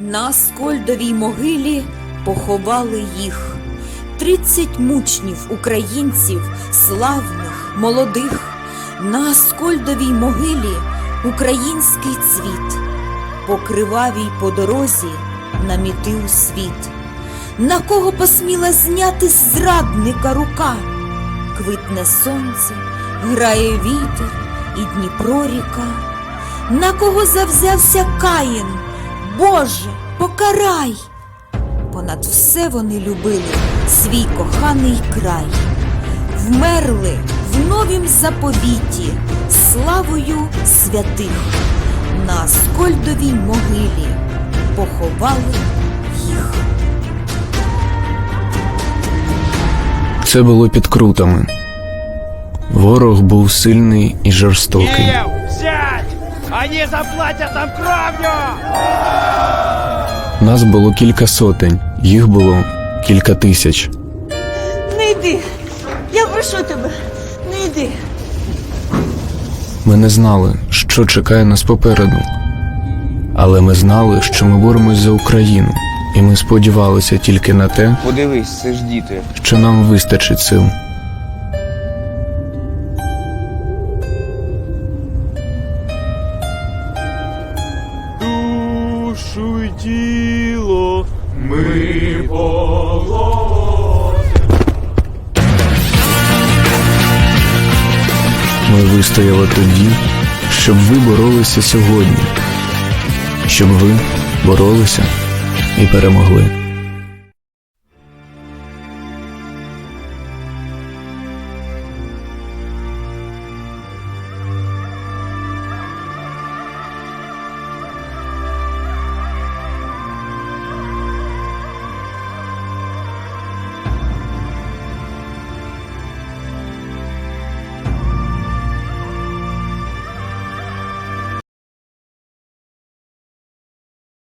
На Аскольдовій могилі поховали їх. Тридцять мучнів українців, славних, молодих. На Аскольдовій могилі український цвіт, по кривавій по дорозі намітив світ. На кого посміла зняти зрадника рука? Квитне сонце, грає вітер і Дніпро ріка. На кого завзявся Каїн? Боже, покарай! Понад все вони любили свій коханий край, вмерли в новім заповіті славою святих. На Аскольдовій могилі поховали їх. Це було під крутами. Ворог був сильний і жорстокий. Киев, сядь! Они заплатят нам кровью! Нас було кілька сотень, їх було кілька тисяч. Не йди. Я прошу тебе, не йди. Ми не знали, що чекає нас попереду. Але ми знали, що ми боремось за Україну, і ми сподівалися тільки на те, Подивись, це ж діти. що нам вистачить сил. Душу і тіло ми Ми вистояли тоді, щоб ви боролися сьогодні, щоб ви боролися і перемогли.